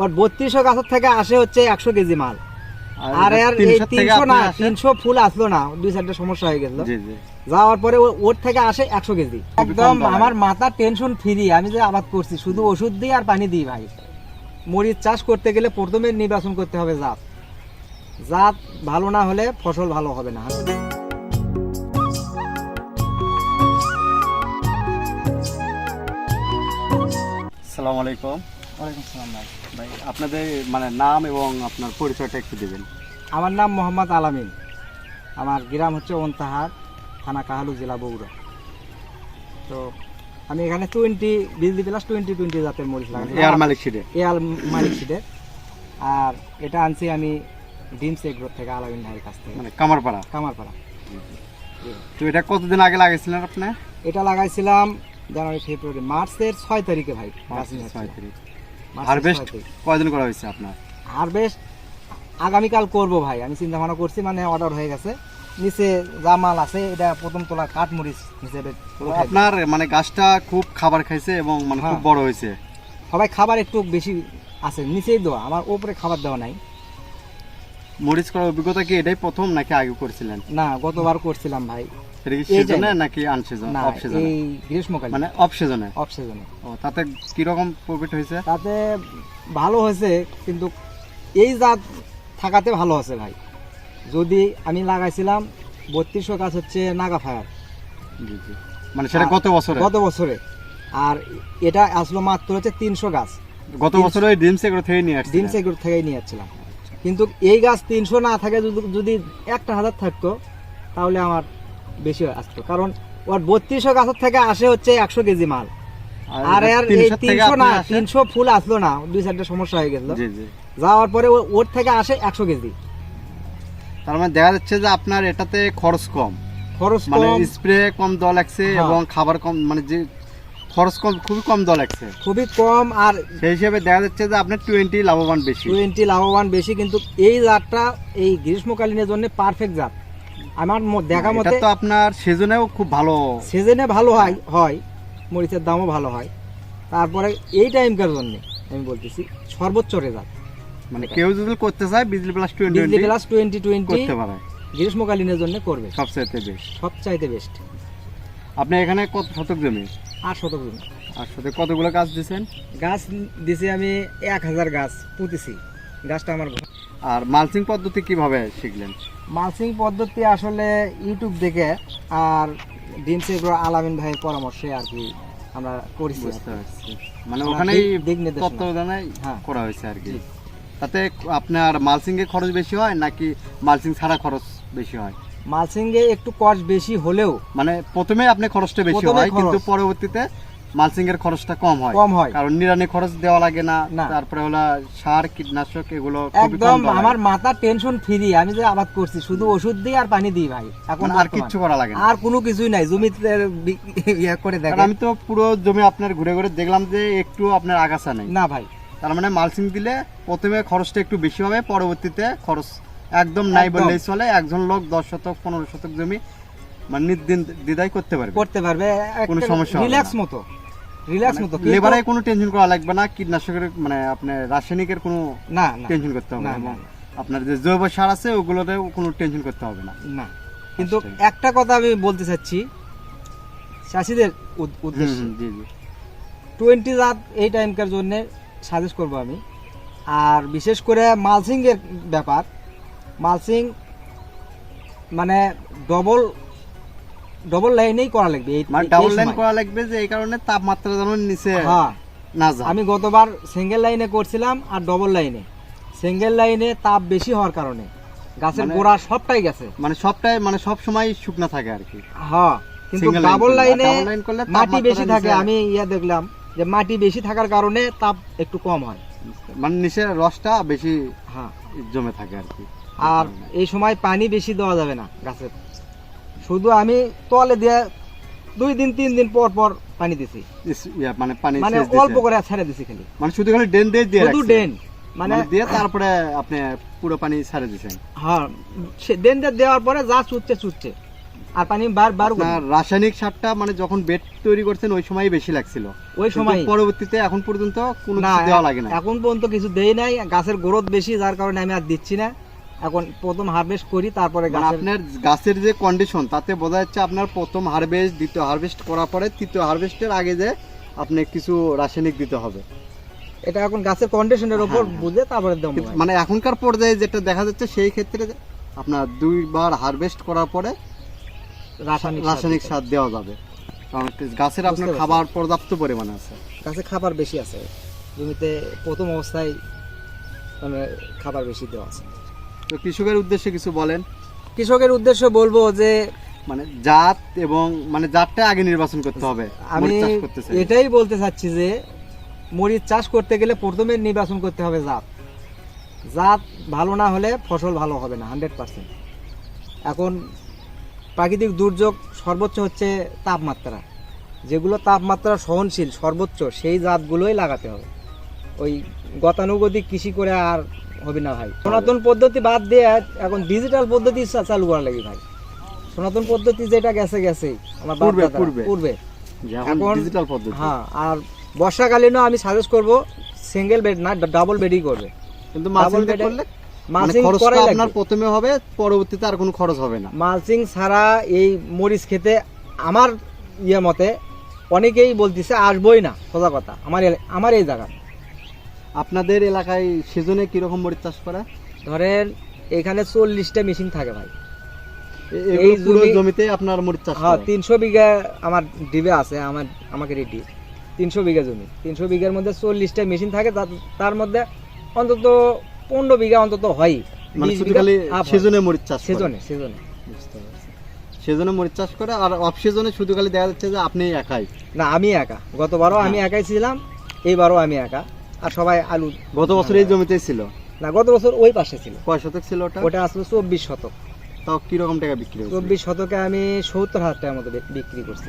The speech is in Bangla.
ওর বত্রিশশো গাছের থেকে আসে হচ্ছে একশো কেজি মাল। আর এর এই তিনশো না তিনশো ফুল আসলো না দুই চারটা সমস্যা হয়ে গেল। জি জি। যাওয়ার পরে ওর থেকে আসে একশো কেজি। একদম আমার মাথা টেনশন ফ্রি আমি যে আবাদ করছি শুধু ওষুধ দিই আর পানি দিই ভাই। মরিচ চাষ করতে গেলে প্রথমে নির্বাচন করতে হবে জাত। জাত ভালো না হলে ফসল ভালো হবে না। সালাম আলাইকুম। ওয়ালাইকুম ভাই। ভাই আপনাদের মানে নাম এবং আপনার পরিচয়টা একটু দিবেন। আমার নাম মোহাম্মদ আলামিন। আমার গ্রাম হচ্ছে ওনতাহার থানা কাহালু জেলা বগুড়া। তো আমি এখানে twenty Bijli plus twenty twenty জাতের মরিচ লাগাই। এয়ার মালিক সিডে। এয়াল মালিক সিডের আর এটা আনছি আমি ডিমস এগ্রোর থেকে আলামিন ভাইয়ের কাছ থেকে। মানে কামারপাড়া। কামারপাড়া। তো এটা কতদিন আগে লাগাইছিলেন আপনি? এটা লাগাইছিলাম জানুয়ারি ফেব্রুয়ারি মার্চের ছয় তারিখে ভাই। ছয় তারিখ। হারভেস্ট কয়দিন করা হয়েছে আপনার? হারভেস্ট আগামীকাল করব ভাই। আমি চিন্তা ভাবনা করছি মানে অর্ডার হয়ে গেছে। নিচে যা মাল আছে এটা প্রথম তোলা কাঠমরিচ হিসেবে। আপনার মানে গাছটা খুব খাবার খাইছে এবং মানে খুব হ্যাঁ। বড় হয়েছে। সবাই খাবার একটু বেশি আছে নিচেই দেওয়া। আমার ওপরে খাবার দেওয়া নাই। মরিচ করার অভিজ্ঞতা কি এটাই প্রথম নাকি আগে করছিলেন? না গতবার করছিলাম ভাই। এটা কি সিজনে নাকি আনসিজন অফ সিজনে এই গ্রীষ্মকালে। মানে অফ সিজনে অফ সিজনে ও তাতে কি রকম প্রফিট হয়েছে? তাতে ভালো হয়েছে কিন্তু এই জাত থাকাতে ভালো আছে ভাই। যদি আমি লাগাইছিলাম বত্রিশশো গাছ হচ্ছে নাগা ফায়ার। মানে সেটা গত বছরে? গত বছরে। আর এটা আসলো মাত্র হচ্ছে তিনশো গাছ। গত বছরে ওই ডিমস থেকে নিয়ে আসছে থেকেই নিয়ে যাচ্ছিলাম কিন্তু এই গাছ তিনশো না থাকে যদি একটা হাজার থাকতো তাহলে আমার বেশি আসতো কারণ ওর বত্রিশশো গাছের থেকে আসে হচ্ছে একশো কেজি মাল। আর এর এই তিনশো না তিনশো ফুল আসলো না দুই চারটা সমস্যা হয়ে গেল। যাওয়ার পরে ওর থেকে আসে একশো কেজি। তার মানে দেখা যাচ্ছে যে আপনার এটাতে খরচ কম। খরচ মানে স্প্রে কম দেওয়া লাগছে হ্যাঁ। এবং খাবার কম মানে যে খরচ কম খুবই কম দেওয়া লাগছে খুবই কম আর সেই হিসেবে দেখা যাচ্ছে যে আপনার টোয়েন্টি লাভবান বেশি। টোয়েন্টি লাভবান বেশি কিন্তু এই জাতটা এই গ্রীষ্মকালীনের জন্য পারফেক্ট জাত। আমার দেখা মতে তো আপনার সিজনেও খুব ভালো। সিজনে ভালো হয় হয়। মরিচের দামও ভালো হয়। তারপরে এই টাইমকার জন্য আমি বলতেছি সর্বোচ্চ রেজাল্ট মানে কেউ যদি করতে চায় Bijli plus twenty Bijli plus twenty twenty করতে পারে। গ্রীষ্মকালীনের জন্য করবে। সবচেয়ে বেশ সবচাইতে বেস্ট আপনি এখানে কত শতক জমি? আর শতক জমি। আর শতক। কতগুলো গাছ দিয়েছেন গাছ দিছি আমি এক হাজার গাছ পুঁতেছি। গাছটা আমার আর মালচিং পদ্ধতি কীভাবে শিখলেন? মালচিং পদ্ধতি আসলে ইউটিউব দেখে আর ডিম সেগুলো আলামিন ভাইয়ের পরামর্শে আর কি আমরা করেছি। মানে ওখানেই দিক- দিক তত্ত্বাবধানে হ্যাঁ। করা হয়েছে আর কি। তাতে আপনার এর খরচ বেশি হয় নাকি মালচিং ছাড়া খরচ বেশি হয়? মালচিং এ একটু কস্ট বেশি হলেও মানে প্রথমে আপনি খরচটা বেশি হয় কিন্তু পরবর্তীতে মালচিং এর খরচটা কম হয়। কম হয়। কারণ নিরানি খরচ দেওয়া লাগে না। তারপরে হলো সার কীটনাশক এগুলো একদম আমার মাথা টেনশন ফ্রি আমি যে আবাদ করছি শুধু ওষুধ দিই আর পানি দিই ভাই। এখন আর। কিচ্ছু করা লাগে না। আর কোনো কিছুই নাই জমিতে ইয়ে করে দেখেন। আমি তো পুরো জমি আপনার ঘুরে ঘুরে দেখলাম যে একটু আপনার আগাছা নেই। না ভাই। তার মানে মালচিং দিলে প্রথমে খরচটা একটু বেশি হবে পরবর্তীতে খরচ একদম নাই। বললেই চলে একজন লোক দশ শতক পনেরো শতক জমি মানে নির্দিন দিদাই করতে পারবে। করতে পারবে। কোনো সমস্যা রিল্যাক্স। মতো। রিল্যাক্স মতো লেবারে কোনো টেনশন করা লাগবে না কীটনাশকের মানে আপনার রাসায়নিকের কোনো না টেনশন করতে হবে না, আপনার যে জৈব সার আছে ওগুলোতেও কোনো টেনশন করতে হবে না। না। কিন্তু। একটা কথা আমি বলতে চাচ্ছি চাষিদের উদ্দেশ্যে। জি জি। টোয়েন্টি জাত এই টাইমকার জন্য সাজেস্ট করব আমি। আর বিশেষ করে মালসিং এর ব্যাপার। মালসিং মানে ডবল ডবল লাইনেই করা লাগবে মানে ডাবল লাইন করা লাগবে যে এই কারণে তাপমাত্রা যেন নিচে হ্যাঁ। না যায়। আমি গতবার সিঙ্গেল লাইনে করছিলাম আর ডবল লাইনে সিঙ্গেল লাইনে তাপ বেশি হওয়ার কারণে। গাছের মানে- গোড়া সবটাই গেছে। মানে সবটাই মানে সব সময় শুকনা থাকে আর কি। হ্যাঁ কিন্তু ডাবল লাইনে মাটি বেশি থাকে আমি ইয়া দেখলাম যে মাটি বেশি থাকার কারণে তাপ একটু কম হয়। মানে নিচের রসটা বেশি হ্যাঁ। জমে থাকে আর কি। আর এই সময় পানি বেশি দেওয়া যাবে না গাছের। শুধু আমি তলে দিয়ে দুই দিন তিন দিন পর পর পানি দিছি। মানে পানি মানে অল্প করে ছেড়ে দিছি খালি। মানে শুধু খালি ড্রেন দিয়ে দিয়ে শুধু ডেন। মানে মানে দিয়ে তারপরে আপনি পুরো পানি ছেড়ে দিয়েছেন হ্যাঁ ডেন দিয়ে দেওয়ার পরে যা চুচ্ছে চুচ্ছে আর পানি বার বার রাসায়নিক সারটা মানে যখন বেড তৈরি করছেন ওই সময় বেশি লাগছিল। ওই সময় পরবর্তীতে এখন পর্যন্ত কোনো দেওয়া লাগে না এখন পর্যন্ত কিছু দেই নাই। গাছের গ্রোথ বেশি যার কারণে আমি আর দিচ্ছি না। এখন প্রথম হারভেস্ট করি তারপরে মানে আপনার গাছের যে কন্ডিশন তাতে বোঝা যাচ্ছে আপনার প্রথম হারভেস্ট দ্বিতীয় হারভেস্ট করার পরে তৃতীয় হারভেস্টের আগে যে আপনি কিছু রাসায়নিক দিতে হবে। এটা এখন গাছের কন্ডিশনের উপর হ্যাঁ। বুঝে তারপরে দেবো মানে এখনকার পর্যায়ে যেটা দেখা যাচ্ছে সেই ক্ষেত্রে আপনার দুইবার হারভেস্ট করার পরে রাসায়নিক সার রাসায়নিক সার দেওয়া যাবে। কারণ গাছের আপনার খাবার পর্যাপ্ত পরিমাণে আছে। গাছে খাবার বেশি আছে। জমিতে প্রথম অবস্থায় মানে খাবার বেশি দেওয়া আছে। তো কৃষকের উদ্দেশ্যে কিছু বলেন। কৃষকের উদ্দেশ্য বলব যে মানে জাত এবং মানে জাতটা আগে নির্বাচন করতে হবে আমি। এটাই বলতে চাচ্ছি যে মরিচ চাষ করতে গেলে প্রথমে নির্বাচন করতে হবে জাত। জাত ভালো না হলে ফসল ভালো হবে না হান্ড্রেড পার্সেন্ট। এখন প্রাকৃতিক দুর্যোগ সর্বোচ্চ হচ্ছে তাপমাত্রা। যেগুলো তাপমাত্রা সহনশীল সর্বোচ্চ সেই জাতগুলোই লাগাতে হবে। ওই গতানুগতিক কৃষি করে আর হবে না ভাই। সনাতন পদ্ধতি বাদ দিয়ে এখন ডিজিটাল পদ্ধতি চালু করা লাগে ভাই। সনাতন পদ্ধতি যেটা গেছে গেছেই। আমার পূর্বে, পূর্বে। এখন ডিজিটাল পদ্ধতি। হ্যাঁ আর বর্ষাকালীনও আমি সাজেস্ট করব সিঙ্গেল বেড না ডাবল বেডই করবে। কিন্তু মালচিং double করলে মানে মালচিং করাই আপনার প্রথমে হবে পরবর্তীতে আর কোনো খরচ হবে না। মালচিং ছাড়া এই মরিচ খেতে আমার ইয়ে মতে অনেকেই বলতেছে আসবই না। সোজা কথা। আমার আমার এই জায়গা। আপনাদের এলাকায় সিজনে কীরকম মরিচ চাষ করা? ধরেন এখানে চল্লিশটা মেশিন থাকে ভাই। এই জমিতে আপনার মরিচ চাষ হ্যাঁ তিনশো বিঘা আমার ডিবে আছে আমার আমাকে রেডি। তিনশো বিঘা জমি। তিনশো বিঘার মধ্যে চল্লিশটা মেশিন থাকে তার- মধ্যে অন্তত পনেরো বিঘা অন্তত হয়। মানে। সিজনে মরিচ চাষ। সেজনে সেজনে। সেজনে মরিচ চাষ করে আর অফ সিজনে শুধু খালি দেখা যাচ্ছে যে আপনি একাই। না আমি একা। গতবারও আমি। একাই ছিলাম এইবারও আমি একা। আর সবাই আলু। গত বছর এই জমিতেই ছিল? না গত বছর ওই পাশে ছিল। কয় শতক ছিল ওটা? ওটা আসলে চব্বিশ শতক। তাও কীরকম টাকা বিক্রি চব্বিশ শতকে আমি সত্তর হাজার টাকার মতো বিক্রি করছি।